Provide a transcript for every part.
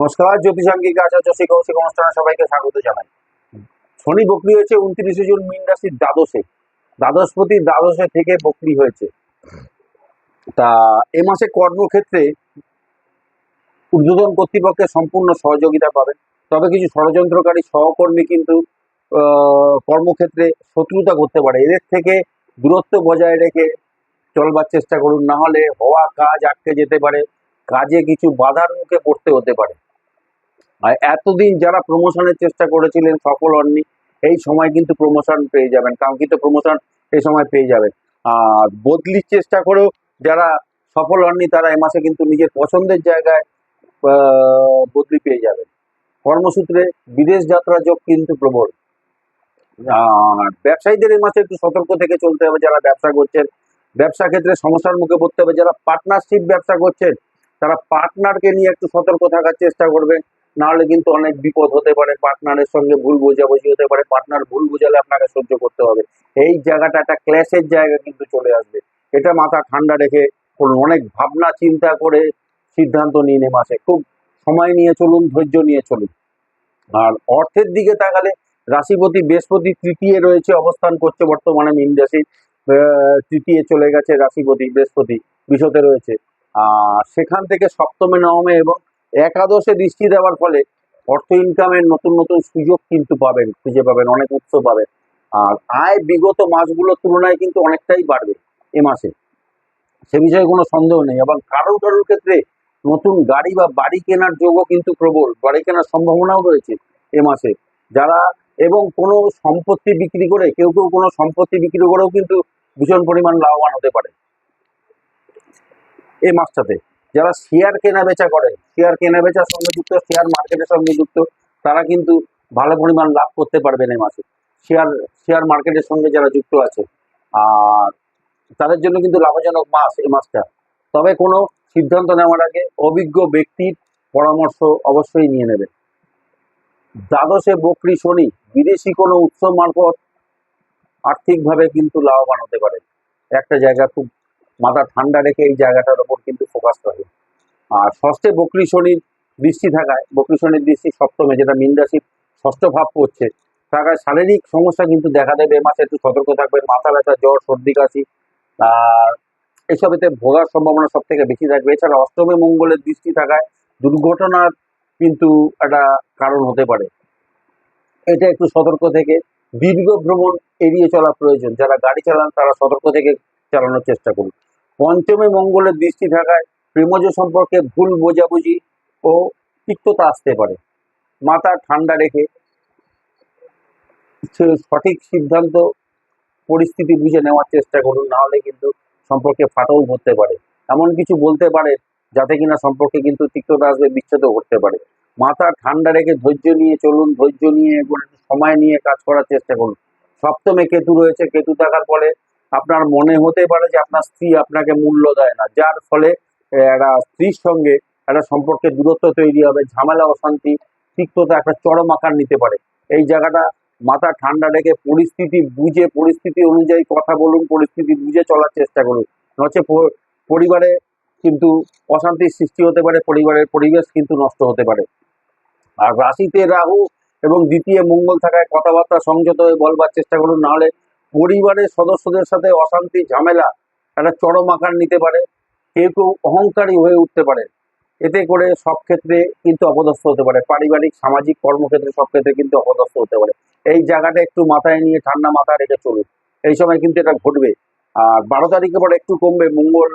নমস্কার, জ্যোতিষাঙ্গিক আচার্য শ্রী কৌশিক অনুষ্ঠানে সবাইকে স্বাগত জানাই। শনি বকরি হয়েছে উনত্রিশে জুন, মিন রাশির দ্বাদশে। দ্বাদশপতি দ্বাদশে থেকে বকরি হয়েছে। তা এ মাসে কর্মক্ষেত্রে উদ্বোধন কর্তৃপক্ষের সম্পূর্ণ সহযোগিতা পাবেন। তবে কিছু ষড়যন্ত্রকারী সহকর্মী কিন্তু কর্মক্ষেত্রে শত্রুতা করতে পারে। এদের থেকে দূরত্ব বজায় রেখে চলবার চেষ্টা করুন। না হলে হওয়া কাজ আটকে যেতে পারে। কাজে কিছু বাধার মুখে পড়তে হতে পারে। আর এতদিন যারা প্রমোশনের চেষ্টা করেছিলেন, সফল হননি, এই সময় কিন্তু প্রমোশন পেয়ে যাবেন। কাঙ্ক্ষিত প্রমোশন এই সময় পেয়ে যাবেন। আর বদলির চেষ্টা করেও যারা সফল হননি, তারা এ মাসে কিন্তু নিজের পছন্দের জায়গায় বদলি পেয়ে যাবেন। কর্মসূত্রে বিদেশ যাত্রা যোগ কিন্তু প্রবল। আর ব্যবসায়ীদের এই মাসে একটু সতর্ক থেকে চলতে হবে যারা ব্যবসা করছেন। ব্যবসা ক্ষেত্রে সমস্যার মুখে পড়তে হবে। যারা পার্টনারশিপ ব্যবসা করছেন, তারা পার্টনারকে নিয়ে একটু সতর্ক থাকার চেষ্টা করবেন। নাহলে কিন্তু অনেক বিপদ হতে পারে পার্টনারের সঙ্গে ভুল বোঝাবুঝি হতে পারে পার্টনার ভুল বোঝালে আপনাকে সহ্য করতে হবে। এই জায়গাটা একটা ক্ল্যাশের জায়গা কিন্তু চলে আসবে। এটা মাথা ঠান্ডা রেখে করুন। অনেক ভাবনা, চিন্তা করে সিদ্ধান্ত নিয়ে এ মাসে। খুব সময় নিয়ে চলুন, ধৈর্য নিয়ে চলুন। আর অর্থের দিকে তাকালে রাশিপতি বৃহস্পতি তৃতীয় রয়েছে, অবস্থান করছে বর্তমানে মীন রাশি। তৃতীয় চলে গেছে রাশিপতি বৃহস্পতি বিশতে রয়েছে। আর সেখান থেকে সপ্তমে, নবমে এবং একাদশে দৃষ্টি দেওয়ার ফলে অর্থ ইনকামের নতুন নতুন সুযোগ কিন্তু পাবেন, খুঁজে পাবেন, অনেক উৎস পাবেন। আর আয় বিগত মাসগুলোর তুলনায় কিন্তু অনেকটাই বাড়বে এ মাসে। সে বিষয়ে কোনো সন্দেহ নেই। এবং কারোর কারোর ক্ষেত্রে নতুন গাড়ি বা বাড়ি কেনার যোগও কিন্তু প্রবল, বাড়ি কেনার সম্ভাবনাও রয়েছে এ মাসে। যারা এবং কোনো সম্পত্তি বিক্রি করে, কেউ কেউ কোনো সম্পত্তি বিক্রি করেও কিন্তু ভীষণ পরিমাণ লাভবান হতে পারে। এই মাসটাতে। যারা শেয়ার কেনা বেচা করে শেয়ার কেনা বেচার সঙ্গে যুক্ত শেয়ার মার্কেটের সঙ্গে যুক্ত, তারা কিন্তু ভালো পরিমাণ লাভ করতে পারবেন এই মাসে। শেয়ার শেয়ার মার্কেটের সঙ্গে যারা যুক্ত আছে, আর তাদের জন্য কিন্তু লাভজনক মাস এই মাসটা। তবে কোনো সিদ্ধান্ত নেওয়ার আগে অভিজ্ঞ ব্যক্তির পরামর্শ অবশ্যই নিয়ে নেবেন দ্বাদশে বকরি শনি, বিদেশি কোনো উৎস মারফত আর্থিকভাবে কিন্তু লাভবান হতে পারে। একটা জায়গা খুব মাথা ঠান্ডা রেখে এই জায়গাটার ওপর কিন্তু ফোকাস করে। আর ষষ্ঠে বকরি শনির দৃষ্টি থাকায়, বকরি শনির দৃষ্টি সপ্তমে, যেটা মীন রাশির ষষ্ঠ ভাব পড়ছে থাকায় শারীরিক সমস্যা কিন্তু দেখা দেবে, এ মাসে একটু সতর্ক থাকবেন, মাথা ব্যথা, জ্বর, সর্দি, কাশি, আর এসবেতে ভোগার সম্ভাবনা সব থেকে বেশি থাকবে। এছাড়া অষ্টমে মঙ্গলের দৃষ্টি থাকায় দুর্ঘটনার কিন্তু একটা কারণ হতে পারে। এটা একটু সতর্ক থেকে, দীর্ঘ ভ্রমণ এড়িয়ে চলা প্রয়োজন, যারা গাড়ি চালান তারা সতর্ক থেকে চালানোর চেষ্টা করুন। পঞ্চমে মঙ্গলের দৃষ্টি থাকায় প্রেমজ সম্পর্কে ভুল বোঝাবুঝি ও তিক্ততা আসতে পারে। মাথা ঠান্ডা রেখে সঠিক সিদ্ধান্ত, পরিস্থিতি বুঝে নেওয়ার চেষ্টা করুন, না হলে কিন্তু সম্পর্কে ফাটল ধরতে পারে। এমন কিছু বলতে পারে যাতে কিনা সম্পর্কে কিন্তু তিক্ততা আসবে বিচ্ছেদ করতে পারে। মাথা ঠান্ডা রেখে ধৈর্য নিয়ে চলুন, ধৈর্য নিয়ে সময় নিয়ে কাজ করার চেষ্টা করুন। সপ্তমে কেতু রয়েছে, কেতু থাকার ফলে আপনার মনে হতে পারে যে আপনার স্ত্রী আপনাকে মূল্য দেয় না, যার ফলে একটা স্ত্রীর সঙ্গে একটা সম্পর্কে দূরত্ব তৈরি হবে, ঝামেলা, অশান্তি তিক্ততা একটা চরম আকার নিতে পারে। এই জায়গাটা মাথা ঠান্ডা রেখে পরিস্থিতি বুঝে, পরিস্থিতি অনুযায়ী কথা বলুন, পরিস্থিতি বুঝে চলার চেষ্টা করুন। নচে পরিবারে কিন্তু অশান্তির সৃষ্টি হতে পারে, পরিবারের পরিবেশ কিন্তু নষ্ট হতে পারে। আর রাশিতে রাহু এবং দ্বিতীয় মঙ্গল থাকায় কথাবার্তা সংযত হয়ে বলবার চেষ্টা করুন, নাহলে পরিবারের সদস্যদের সাথে অশান্তি, ঝামেলা, একটা চরম আকার নিতে পারে, কেউ কেউ অহংকারী হয়ে উঠতে পারে। এতে করে সব ক্ষেত্রে কিন্তু অপদস্থ হতে পারে। পারিবারিক, সামাজিক কর্মক্ষেত্রে সব ক্ষেত্রে কিন্তু অপদস্থ হতে পারে। এই জায়গাটা একটু মাথায় নিয়ে, ঠান্ডা মাথা রেখে চলুন। এই সময় কিন্তু এটা ঘটবে। আর বারো তারিখে পরে একটু কমবে। মঙ্গল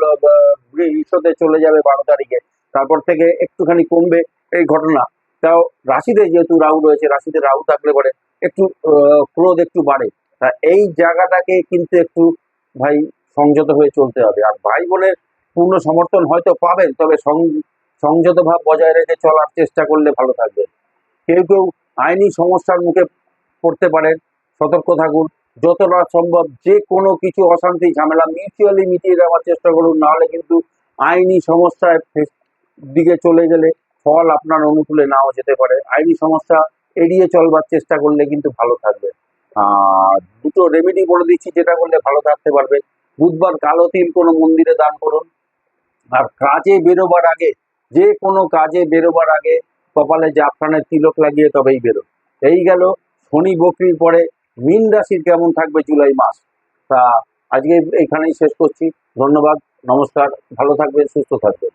বৃহস্পতি চলে যাবে বারো তারিখে। তারপর থেকে একটুখানি কমবে এই ঘটনা। তাও রাশিতে যেহেতু রাহু রয়েছে, রাশিতে রাহু থাকলে পরে একটু ক্রোধ একটু বাড়ে। তা এই জায়গাটাকে কিন্তু একটু, ভাই, সংযত হয়ে চলতে হবে। আর ভাই বোনের পূর্ণ সমর্থন হয়তো পাবেন, তবে সংযত ভাব বজায় রেখে চলার চেষ্টা করলে ভালো থাকবে। কেউ কেউ আইনি সমস্যার মুখে পড়তে পারেন, সতর্ক থাকুন। যতটা সম্ভব যে কোনো কিছু অশান্তি, ঝামেলা মিউচুয়ালি মিটিয়ে দেওয়ার চেষ্টা করুন, নাহলে কিন্তু আইনি সমস্যায় দিকে চলে গেলে ফল আপনার অনুকূলে নাও যেতে পারে। আইনি সমস্যা এড়িয়ে চলবার চেষ্টা করলে কিন্তু ভালো থাকবে। দুটো রেমেডি বলে দিচ্ছি যেটা করলে ভালো থাকতে পারবে। বুধবার কালো তিল কোনো মন্দিরে দান করুন। আর কাজে বেরোবার আগে, যে কোনো কাজে বেরোবার আগে কপালে জাফরানের তিলক লাগিয়ে তবেই বেরো। এই গেল শনি বকরির পরে, মীন রাশির কেমন থাকবে জুলাই মাস? তা আজকে এখানেই শেষ করছি। ধন্যবাদ, নমস্কার, ভালো থাকবেন, সুস্থ থাকবেন।